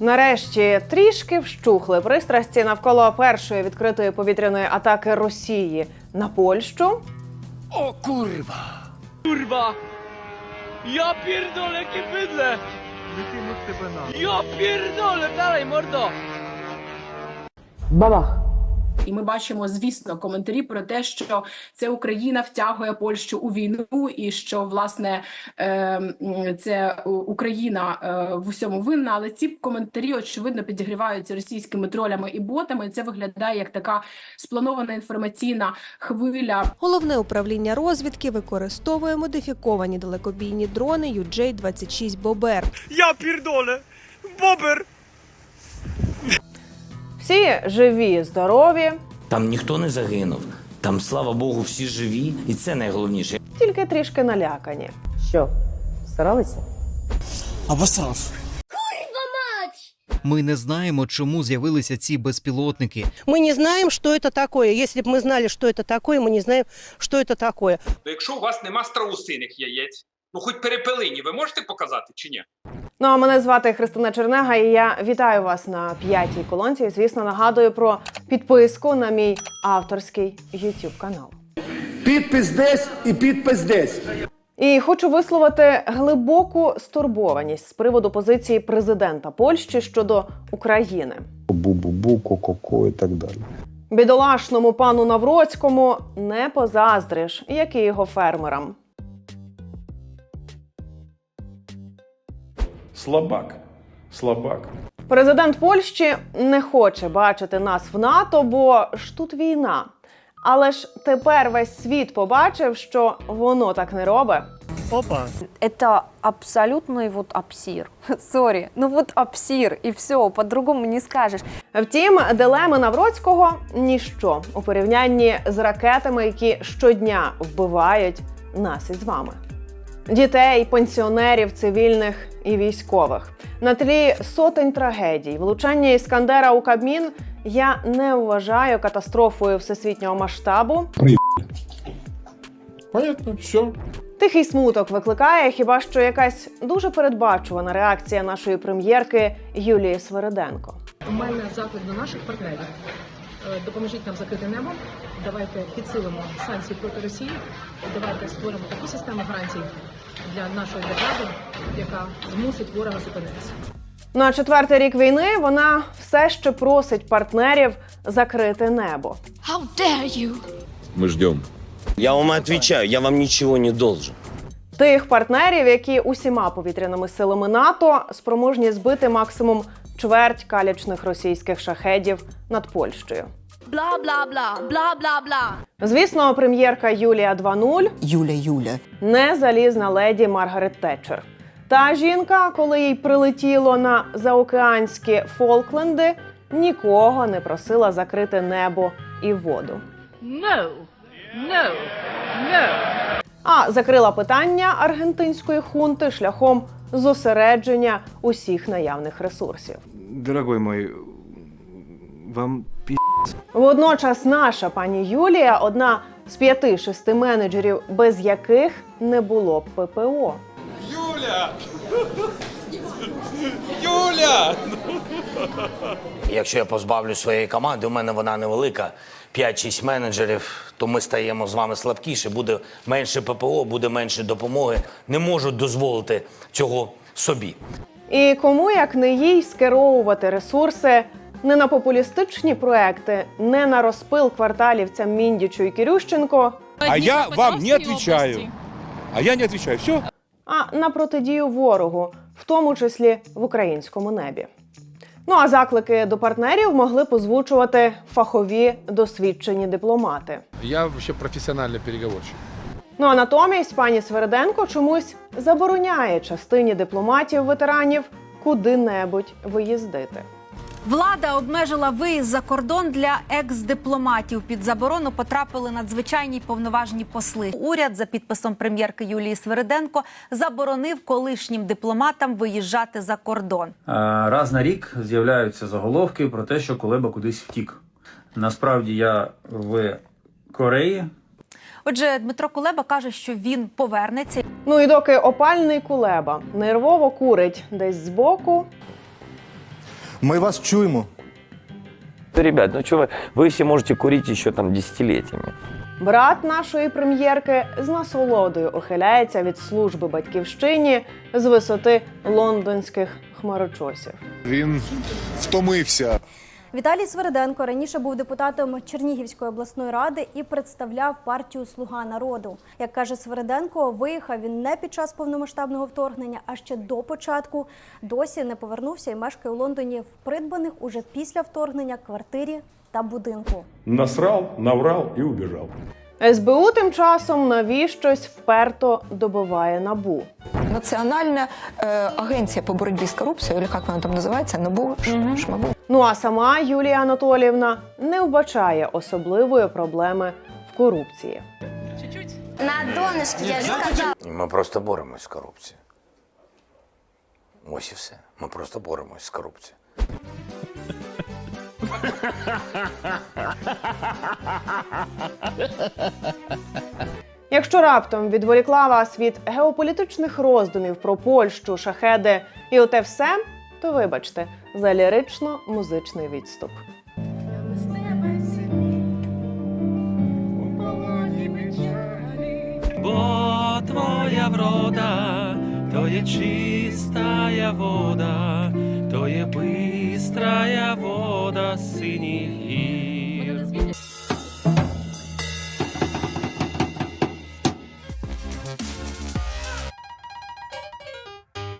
Нарешті трішки вщухли пристрасті навколо першої відкритої повітряної атаки Росії на Польщу. O курва! Kurwa! Ja pierdolę, jakie Я пірдоле! pierdolę, мордо! mordo! І ми бачимо, звісно, коментарі про те, що це Україна втягує Польщу у війну, і що власне е, це Україна е, в усьому винна. Але ці коментарі очевидно підігріваються російськими тролями і ботами. І це виглядає як така спланована інформаційна хвиля Головне управління розвідки використовує модифіковані далекобійні дрони UJ-26 Бобер. Ja pierdolę! Bober! Всі живі, здорові, Там ніхто не загинув. Там, слава Богу, всі живі, і це найголовніше. тільки трішки налякані. Що, старалися? Ми не знаємо, чому з'явилися ці безпілотники. Мы не знаем, что это такое. Если бы мы знали, что это такое, мы не знаем, что это такое. То якщо у вас нема страусиних яєць, ну хоч перепелині, ви можете показати чи ні? Ну а мене звати Христина Чернега, і я вітаю вас на п'ятій колонці. І, Звісно, нагадую про підписку на мій авторський YouTube канал. Підпис десь і підпис десь. І хочу висловити глибоку стурбованість з приводу позиції президента Польщі щодо України. Бу-бу-бу, ко-ко-ко і так далі. Бідолашному пану Навроцькому не позаздриш, як і його фермерам. Слабак. Слабак. Президент Польщі не хоче бачити нас в НАТО, бо ж тут війна. Але ж тепер весь світ побачив, що воно так не робить. Это абсолютный вот абсир. Сори, ну вот абсир, и все, по-другому не скажешь. Втім, дилеми Навроцького ніщо у порівнянні з ракетами, які щодня вбивають нас із вами. Дітей, пенсіонерів, цивільних і військових на тлі сотень трагедій, влучання іскандера у Кабмін я не вважаю катастрофою всесвітнього масштабу. Понятно, все. Тихий смуток викликає хіба що якась дуже передбачувана реакція нашої прем'єрки Юлії Свериденко. У мене заклик до наших партнерів. Е, Допоможіть нам закрити небо. Давайте підсилимо санкції проти Росії. Давайте створимо таку систему гарантій для нашої держави, яка змусить ворога зупинитися. На четвертий рік війни вона все ще просить партнерів закрити небо. Мы ждем. Я вам відповідаю, я вам нічого не должен. Тих партнерів, які усіма повітряними силами НАТО спроможні збити максимум чверть калічних російських шахедів над Польщею. Бла-бла-бла, бла-бла-бла. Звісно, прем'єрка Юлія 2.0 Юля, Юля. не залізна леді Маргарет Тетчер. Та жінка, коли їй прилетіло на заокеанські Фолкленди, нікого не просила закрити небо і воду. No! No! No! А закрила питання аргентинської хунти шляхом зосередження усіх наявних ресурсів. Дорогой мой, вам пі. Водночас наша пані Юлія одна з п'яти-шести менеджерів, без яких не було б ППО. Якщо я позбавлю своєї команди, у мене вона невелика, 5-6 менеджерів, то ми стаємо з вами слабкіше, буде менше ППО, буде менше допомоги. Не можу дозволити цього собі. І кому як не їй скеровувати ресурси не на популістичні проекти, не на розпил кварталівцям Міндічу і Кирющенко, А я вам не отвечаю. А я не отвечаю. Все? а на протидію ворогу, в тому числі в українському небі. Ну а заклики до партнерів могли позвучувати фахові досвідчені дипломати. Я ще професіональний переговорщик. Ну а натомість пані Свериденко чомусь забороняє частині дипломатів-ветеранів куди-небудь виїздити. Влада обмежила виїзд за кордон для екс-дипломатів. Під заборону потрапили надзвичайні повноважні посли. Уряд за підписом прем'єрки Юлії Свериденко заборонив колишнім дипломатам виїжджати за кордон. Раз на рік з'являються заголовки про те, що Кулеба кудись втік. Насправді я в Кореї. Отже, Дмитро Кулеба каже, що він повернеться. Ну і доки опальний кулеба нервово курить десь збоку, Ми вас чуємо. Ребят, ну чого ви, ви все можете курити ще там десятилетиями. Брат нашої прем'єрки з насолодою ухиляється від служби батьківщині з висоти лондонських хмарочосів. Він втомився. Віталій Свериденко раніше був депутатом Чернігівської обласної ради і представляв партію Слуга народу. Як каже Свериденко, виїхав він не під час повномасштабного вторгнення, а ще до початку. Досі не повернувся і мешкає у Лондоні в придбаних уже після вторгнення квартирі та будинку. Насрав, наврал і убежал. СБУ тим часом навіщось вперто добиває набу. Національна е, агенція по боротьбі з корупцією, або як вона там називається, НАБУ, ш- ШМАБУ. Ну а сама Юлія Анатоліївна не вбачає особливої проблеми в корупції. На донышки, я ж сказала. Ми просто боремось з корупцією. Ось і все. Ми просто боремось з корупцією. Якщо раптом відволікла вас від геополітичних роздумів про Польщу, шахеди і оте все, то вибачте за лірично-музичний відступ. Бо твоя врода, то є чистая вода, то є бистрая вода синіх гір.